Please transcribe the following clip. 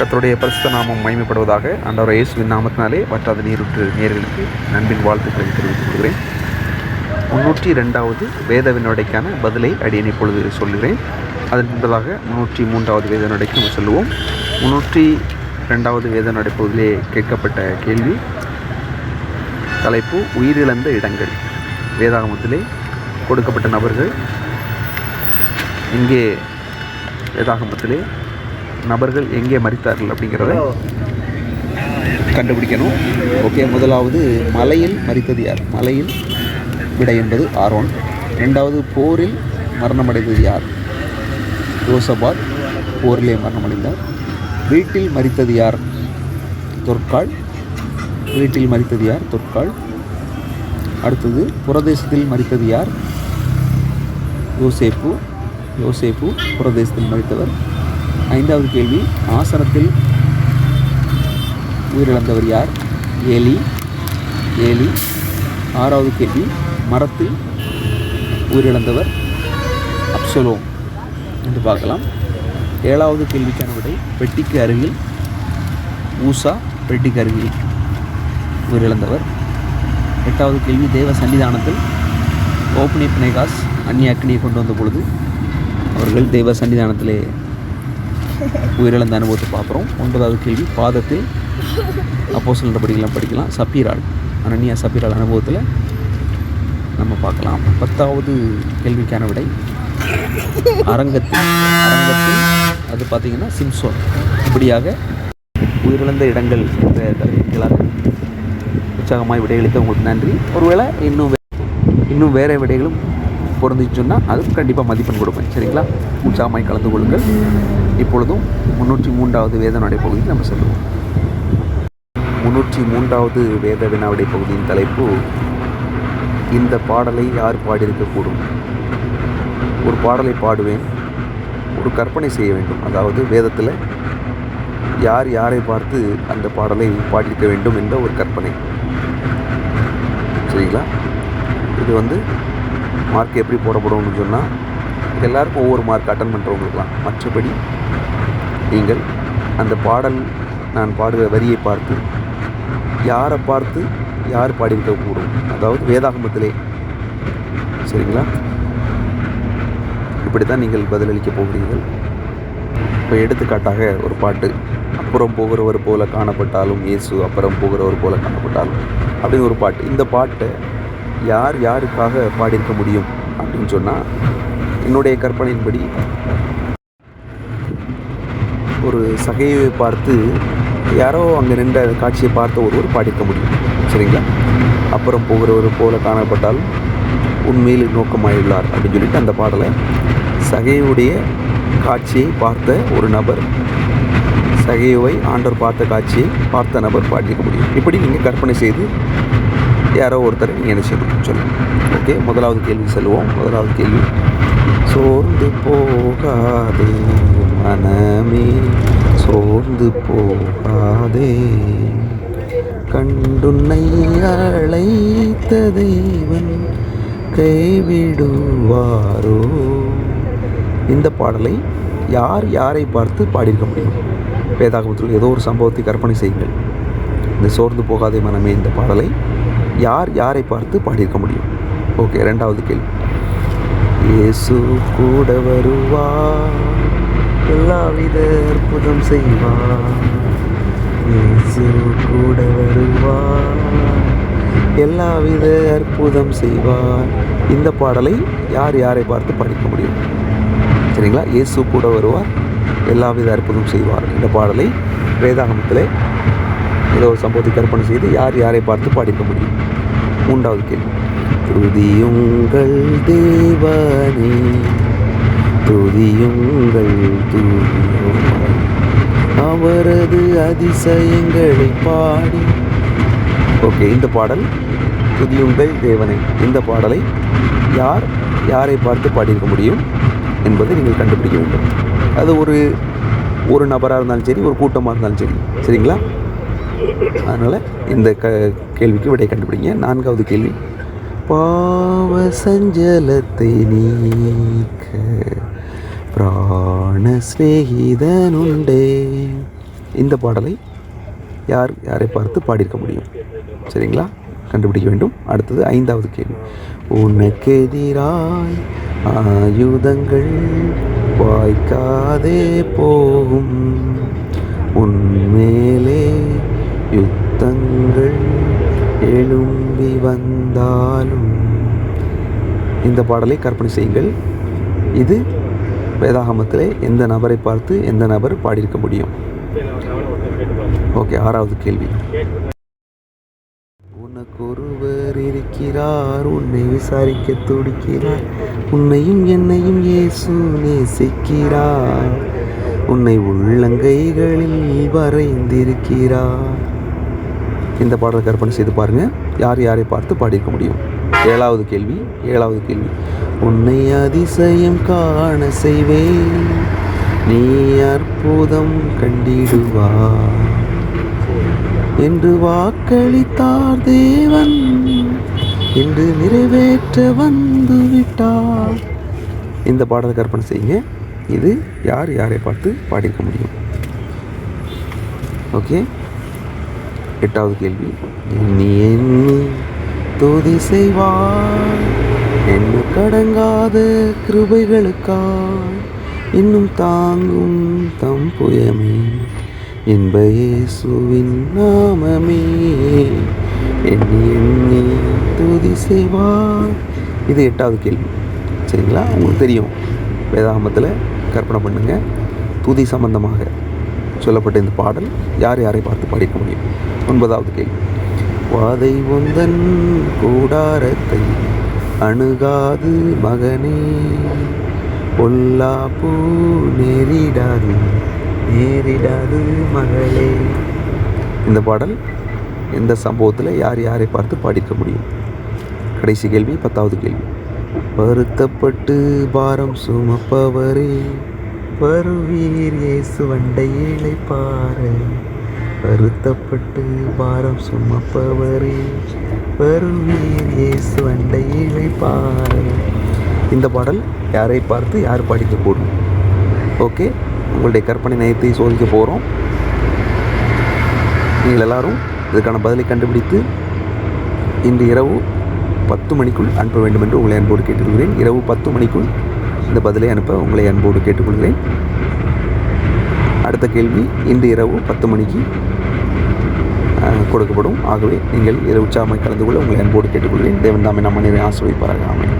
கத்தருடைய பரிசுத்த நாமம் மயமைப்படுவதாக ஆண்டவர் இயேசுவின் நாமத்தினாலே வற்றாத நீருற்று நேர்களுக்கு நண்பின் வாழ்த்துக்களை தெரிவித்துக் கொள்கிறேன். முன்னூற்றி ரெண்டாவது வேத வினோடைக்கான பதிலை அடியேன் இப்பொழுது சொல்கிறேன். அதன் முன்பதாக முன்னூற்றி மூன்றாவது வேத நடைக்கு நம்ம சொல்லுவோம். முன்னூற்றி ரெண்டாவது வேத நடை பகுதியிலே கேட்கப்பட்ட கேள்வி தலைப்பு உயிரிழந்த இடங்கள். வேதாகமத்திலே கொடுக்கப்பட்ட நபர்கள் இங்கே வேதாகமத்திலே நபர்கள் எங்கே மறித்தார்கள் அப்படிங்கிறத கண்டுபிடிக்கணும். ஓகே முதலாவது மலையில் மறித்தது யார்? மலையில் விடை என்பது ஆரோன் ரெண்டாவது போரில் மரணமடைந்தது யார்? யோசபாத் போரிலே மரணமடைந்தார். வீட்டில் மறித்தது யார்? தொற்காள் வீட்டில் மறித்தது யார்? தொற்காள் அடுத்தது புரதேசத்தில் மறித்தது யார்? யோசேப்பு. யோசேப்பு புரதேசத்தில் மறித்தவர் ஐந்தாவது கேள்வி ஆசனத்தில் உயிரிழந்தவர் யார்? ஏலி. ஏலி. ஆறாவது கேள்வி மரத்தில் உயிரிழந்தவர் அப்சலோம் என்று பார்க்கலாம். ஏழாவது கேள்விக்கான விடை பெட்டிக்கு அருகில் ஊசா பெட்டிக்கு அருகில் உயிரிழந்தவர். எட்டாவது கேள்வி தேவ சன்னிதானத்தில் ஓபனி பினேகாஸ் அந்நிய அக்னியை கொண்டு வந்த பொழுது அவர்கள் தெய்வ சன்னிதானத்திலே உயிரிழந்த அனுபவத்தை பார்க்குறோம். ஒன்பதாவது கேள்வி பாதத்தில் அப்போ சில படிக்கலாம். படிக்கலாம் சப்பீராள் அனன்யா சப்பீராள் அனுபவத்தில் நம்ம பார்க்கலாம். பத்தாவது கேள்விக்கான விடை. அரங்கத்தில் அரங்கத்தில் அது பார்த்தீங்கன்னா சிம்சோன். இப்படியாக உயிரிழந்த இடங்கள் என்ற கருத்துக்களாக உற்சாகமாய் விடையளித்த உங்களுக்கு நன்றி. ஒருவேளை இன்னும் இன்னும் வேறு விடைகளும் பொருந்துச்சுன்னா அதுக்கு கண்டிப்பாக மதிப்பெண் கொடுப்பேன். சரிங்களா? உற்சாகமாய் கலந்து கொள்ளுங்கள். இப்பொழுதும் முன்னூற்றி மூன்றாவது வேத நடை பகுதிக்கு நம்ம செல்லுவோம். முன்னூற்றி மூன்றாவது வேத வினாவிடை பகுதியின் தலைப்பு இந்த பாடலை யார் பாடியிருக்கக்கூடும்? ஒரு பாடலை பாடுவேன் ஒரு கற்பனை செய்ய வேண்டும். அதாவது வேதத்தில் யார் யாரை பார்த்து அந்த பாடலை பாடியிருக்க வேண்டும் என்ற ஒரு கற்பனை. சரிங்களா? இது வந்து மார்க் எப்படி போடப்படும்னு சொன்னால் எல்லாருக்கும் ஒவ்வொரு மார்க் அட்டன் பண்ணுறவங்களுக்குலாம் மற்றபடி நீங்கள் அந்த பாடல் நான் பாடுகிற வரியை பார்த்து யாரை பார்த்து யார் பாடிவிட்டு கூடும்? அதாவது வேதாகமத்திலே. சரிங்களா? இப்படி தான் நீங்கள் பதிலளிக்க போகிறீர்கள். இப்போ எடுத்துக்காட்டாக ஒரு பாட்டு அப்புறம் போகிறவர் போல காணப்பட்டாலும் இயேசு அப்புறம் போகிறவர் போல காணப்பட்டாலும் அப்படின்னு ஒரு பாட்டு. இந்த பாட்டை யார் யாருக்காக பாடியிருக்க முடியும் அப்படின்னு சொன்னால் என்னுடைய கற்பனையின்படி ஒரு சகையை பார்த்து யாரோ அங்கே நின்ற காட்சியை பார்த்த ஒருவர் பாடியிருக்க முடியும். சரிங்களா? அப்புறம் போகிறவர் போல காணப்பட்டால் உண்மையில் நோக்கமாயுள்ளார் அப்படின்னு சொல்லிட்டு அந்த பாடலை சகையுடைய காட்சியை பார்த்த ஒரு நபர் சகையுவை ஆண்டவர் பார்த்த காட்சியை பார்த்த நபர் பாடியிருக்க முடியும். இப்படி நீங்கள் கற்பனை செய்து யாரோ ஒருத்தர் நீங்கள் என்ன செய்யணும்? சொல்லுங்கள் ஓகே முதலாவது கேள்வி செல்வோம் முதலாவது கேள்வி. சோர்ந்து போகாதே மனமே. சோர்ந்து போகாதே. கண்டுன்னை அழைத்த தெய்வன் கைவிடுவாரோ? இந்த பாடலை யார் யாரை பார்த்து பாடியிருக்க முடியும்? வேதாகமத்தில் ஏதோ ஒரு சம்பவத்தை கற்பனை செய்யுங்கள். இந்த சோர்ந்து போகாதே மனமே இந்த பாடலை. யார் யாரை பார்த்து பாடியிருக்க முடியும்? ஓகே ரெண்டாவது கேள்வி. இயேசு கூட வருவார் எல்லாவித அற்புதம் செய்வான். இயேசு கூட வருவார் எல்லாவித அற்புதம் செய்வார் இந்த பாடலை யார் யாரை பார்த்து படிக்க முடியும்? சரிங்களா? இயேசு கூட வருவார் எல்லாவித அற்புதம் செய்வார். இந்த பாடலை வேதாகமத்திலே ஏதோ ஒரு சம்பவத்தை கற்பனை செய்து யார் யாரை பார்த்து பாடிக்க முடியும்? மூன்றாவது கேள்வி. துதியுங்கள் தேவனே துதியுங்கள் அவரது அதிசயங்களை பாடி. ஓகே இந்த பாடல் துதியுங்கள் தேவனை இந்த பாடலை யார் யாரை பார்த்து பாடியிருக்க முடியும் என்பதை நீங்கள் கண்டுபிடிக்க வேண்டும். அது ஒரு ஒரு நபராக இருந்தாலும் சரி ஒரு கூட்டமாக இருந்தாலும் சரி. சரிங்களா? அதனால் இந்த க கேள்விக்கு விடை கண்டுபிடிங்க. நான்காவது கேள்வி. பாவ சஞ்சலத்தை நீக்க பிராண சிநேகிதனுண்டே. இந்த பாடலை யார் யாரை பார்த்து பாடியிருக்க முடியும்? சரிங்களா? கண்டுபிடிக்க வேண்டும். அடுத்தது ஐந்தாவது கேள்வி. உனக்கெதிராய் ஆயுதங்கள் வாய்க்காதே போகும். உன்மேலே யுத்தங்கள் எழும்பி வந்தாலும் இந்த பாடலை கற்பனை செய்யுங்கள். இது வேதாகமத்திலே எந்த நபரை பார்த்து எந்த நபர் பாடியிருக்க முடியும்? ஓகே ஆறாவது கேள்வி. உனக்கு ஒருவர் இருக்கிறார் உன்னை விசாரிக்க துடிக்கிறார் உன்னையும் என்னையும் இயேசு நேசிக்கிறார் உன்னை உள்ளங்கைகளில் வரைந்திருக்கிறார். இந்த பாடலை கற்பனை செய்து பாருங்கள் யார் யாரை பார்த்து பாடியிருக்க முடியும்? ஏழாவது கேள்வி ஏழாவது கேள்வி. உன்னை அதிசயம் காண செய்வேன். நீ அற்புதம் கண்டிடுவா. என்று வாக்களித்தார் தேவன். என்று நிறைவேற்ற வந்து விட்டார். இந்த பாடலை கற்பனை செய்யுங்க. இது யார் யாரை பார்த்து பாடியிருக்க முடியும்? ஓகே. எட்டாவது கேள்வி. எண்ணி எண்ணி துதி செய்வார் என்ன கடங்காத கிருபைகளுக்காய். இன்னும் தாங்கும் தம் புயமே. என்ப இயேசுவின் நாமமே. எண்ணி எண்ணி துதி செய்வார் இது எட்டாவது கேள்வி. சரிங்களா? உங்களுக்கு தெரியும். வேதாகமத்தில் கற்பனை பண்ணுங்கள் துதி சம்பந்தமாக சொல்லப்பட்ட இந்த பாடல் யார் யாரை பார்த்து பாடிக்க முடியும்? ஒன்பதாவது கேள்வி. வாதை ஒந்தன் கூடாரத்தை அணுகாது மகனே பொல்லாப்பூ நேரிடாது நேரிடாது மகளே. இந்த பாடல் எந்த சம்பவத்தில் யார் யாரை பார்த்து பாடிக்க முடியும்? கடைசி கேள்வி பத்தாவது கேள்வி. வருத்தப்பட்டு பாரம் சுமப்பவரே வருவீர் இயேசு வண்டை இழைப்பாரு வருத்தப்பட்டு பாரம் சுமப்பவரே வருவீர் இயேசு வண்டை இழைப்பாரு இந்த பாடல் யாரை பார்த்து யார் பாடிக்கக்கூடும்? ஓகே உங்களுடைய கற்பனை நயத்தை சோதிக்க போகிறோம் நீங்கள் எல்லாரும் இதுக்கான பதிலை கண்டுபிடித்து இன்று இரவு பத்து மணிக்குள் அனுப்ப வேண்டும் என்று உங்களை அன்போடு கேட்டுக்கொள்கிறேன். இரவு பத்து மணிக்குள் இந்த பதிலை அனுப்ப உங்களை அன்போடு கேட்டுக்கொள்கிறேன். அடுத்த கேள்வி இன்று இரவு பத்து மணிக்கு கொடுக்கப்படும். ஆகவே நீங்கள் இரவு உற்சாகமாய் கலந்து கொள்ள உங்களை அன்போடு கேட்டுக்கொள்கிறேன். தேவன் தாமே நம்ம நிறைய ஆசிரியப்பாராக அமையும்